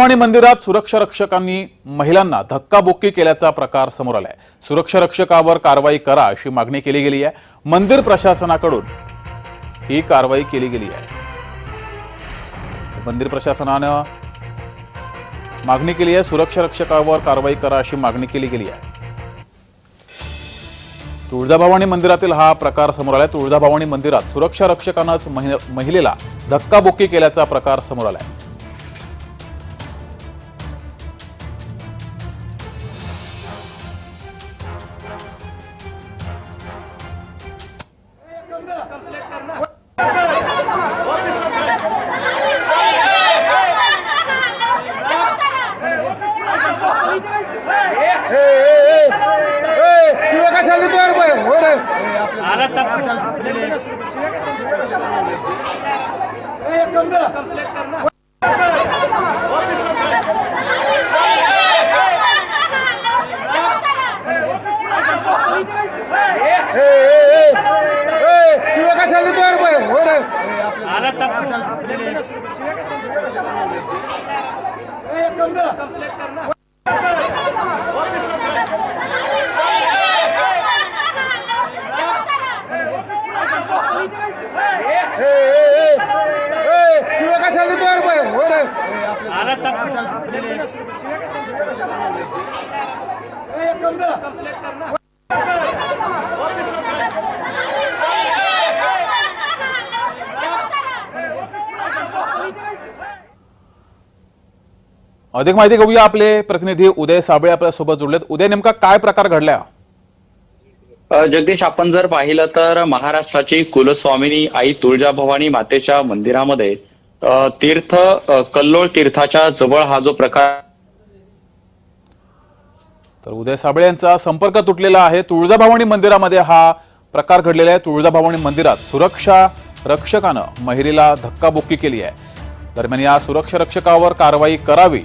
आणि मंदिरात सुरक्षा रक्षकांनी महिलांना धक्काबुक्की केल्याचा प्रकार समोर आलाय. सुरक्षा रक्षकावर कारवाई करा अशी मागणी केली गेली आहे. मंदिर प्रशासनाकडून ही कारवाई केली गेली आहे. मंदिर प्रशासनानं मागणी केली आहे सुरक्षा रक्षकावर कारवाई करा अशी मागणी केली गेली आहे. तुळजाभवानी मंदिरातील हा प्रकार समोर आलाय. तुळजाभवानी मंदिरात सुरक्षा रक्षकानंच महिलेला धक्काबुक्की केल्याचा प्रकार समोर आलाय. शिवाय कशाला देतो यार बाई? हो रे. ए, कमला. ए, ए, कशाला देतो यार हो रे कमला. ए, ए, ए, ए, शिवाय कशाला देतो यार बाई? हो रे. ए, कमला. अधिक माहिती घेऊया आपले प्रतिनिधी उदय साबळे आपल्यासोबत जोडलेत उदय नेमका काय प्रकार घडला जगदीश आपण जर पाहिलं तर महाराष्ट्राची कुलस्वामिनी आई तुळजाभवानी मातेच्या मंदिरामध्ये तीर्थ कल्लोळ तीर्थाच्या जवळ हा जो प्रकार तर उदय साबळे यांचा संपर्क तुटलेला आहे. तुळजाभवानी मंदिरामध्ये हा प्रकार घडलेला आहे. तुळजाभवानी मंदिरात सुरक्षा रक्षकानं महिलेला धक्काबुक्की केली आहे. दरम्यान या सुरक्षा रक्षकावर कारवाई करावी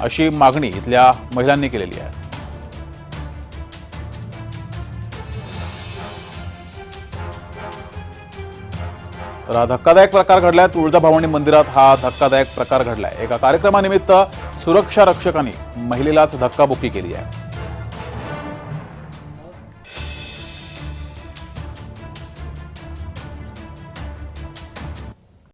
अशी मागणी इथल्या महिलांनी केलेली आहे. तर हा धक्कादायक प्रकार घडलाय. तुळजाभवानी मंदिरात हा धक्कादायक प्रकार घडलाय. एका कार्यक्रमानिमित्त सुरक्षा रक्षकांनी महिलेलाच धक्काबुक्की केली आहे.